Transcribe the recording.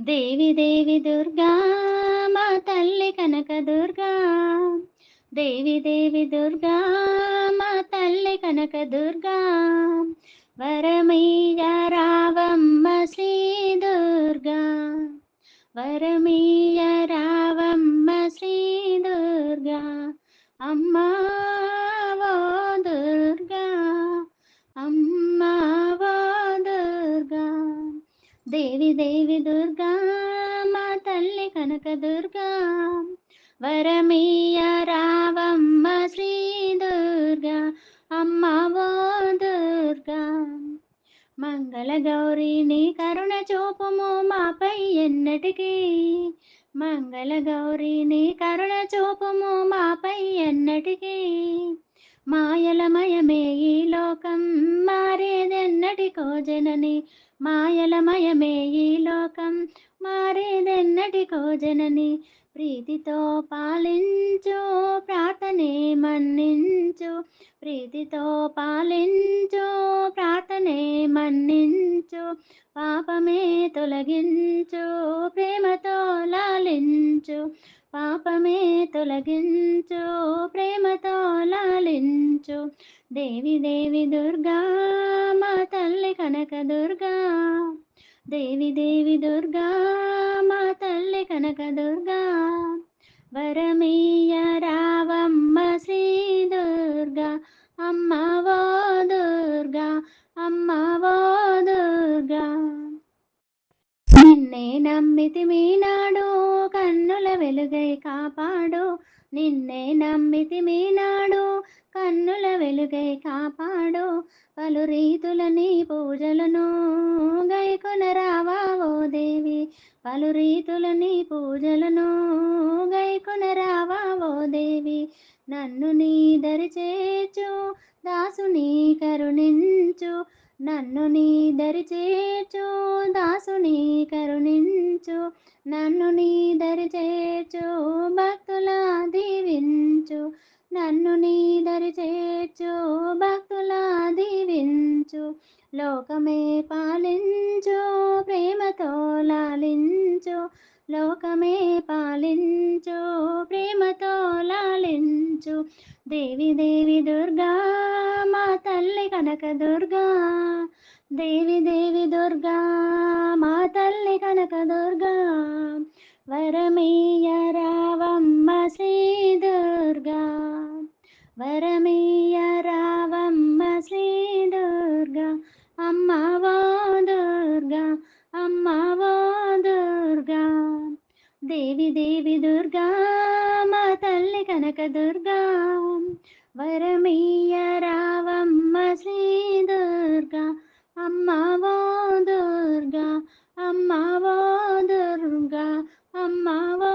దేవి దేవి దుర్గా మా తల్లి కనక దుర్గా. దేవి దేవి దుర్గా మా తల్లి కనక దుర్గా. వరమీయ రావమ్మ శ్రీ దుర్గా. వరమీ దేవి దేవి దుర్గా మా తల్లి కనక దుర్గా. వరమీయ రావమ్మ శ్రీ దుర్గా అమ్మ ఓ దుర్గా. మంగళ గౌరి నీ కరుణ చూపుము మాపై ఎన్నటికీ. మంగళ గౌరి నీ కరుణ చూపుము మాపై ఎన్నటికీ. మాయలమయమే ఈ లోకం మారేదెన్నటికో జనని మాయలమయమే ఈ లోకం మారేదెన్నటికో జనని ప్రీతితో పాలించు ప్రార్థనే మన్నించు. ప్రీతితో పాలించు ప్రార్థనే మన్నించు. పాపమే తొలగించు ప్రేమతో లాలించు. పాపమే తొలగించు ప్రేమతో లాలించు. దేవి దేవి దుర్గా మా తల్లి కనక దుర్గా. దేవి దేవి దుర్గా మా తల్లి కనక దుర్గా. వరమీయ రావమ్మ శ్రీ దుర్గా. అమ్మవో దుర్గా అమ్మవో దుర్గా. నిన్నే నమ్మితి మీనాడు కన్నుల వెలుగై కాపాడు నిన్నే నమ్మితి మీనాడు. కన్నుల వెలుగై కాపాడు పలు రీతుల నీ పూజలను గైకొనరావా ఓ దేవి. పలు రీతులని పూజలను గైకొనరావా ఓ దేవి. నన్ను నీ దరి చేర్చు దాసుని కరుణించు నన్ను నీ దరి చేర్చు దాసుని కరుణించు. నన్ను నీ దరి చేర్చు భక్తుల దీవించు. నన్ను నీ దరి చేర్చు భక్తుల దీవించు. లోకమే పాలించు ప్రేమతో లాలించు. లోకమే పాలించు ప్రేమతో లాలించు. దేవి దేవి దుర్గా తల్లి కనక దుర్గా దేవి దేవి దుర్గా మా తల్లి కనక దుర్గా వరమీయ రావమ్మ శ్రీ దుర్గా వరమీయ రావమ్మ శ్రీ దుర్గా అమ్మ ఓ దుర్గా అమ్మ ఓ దుర్గా దేవి దేవి దుర్గా మా తల్లి కనక దుర్గా వరమయ్య రావమ్మ శ్రీ దుర్గా అమ్మవో దుర్గా అమ్మవో దుర్గా అమ్మవో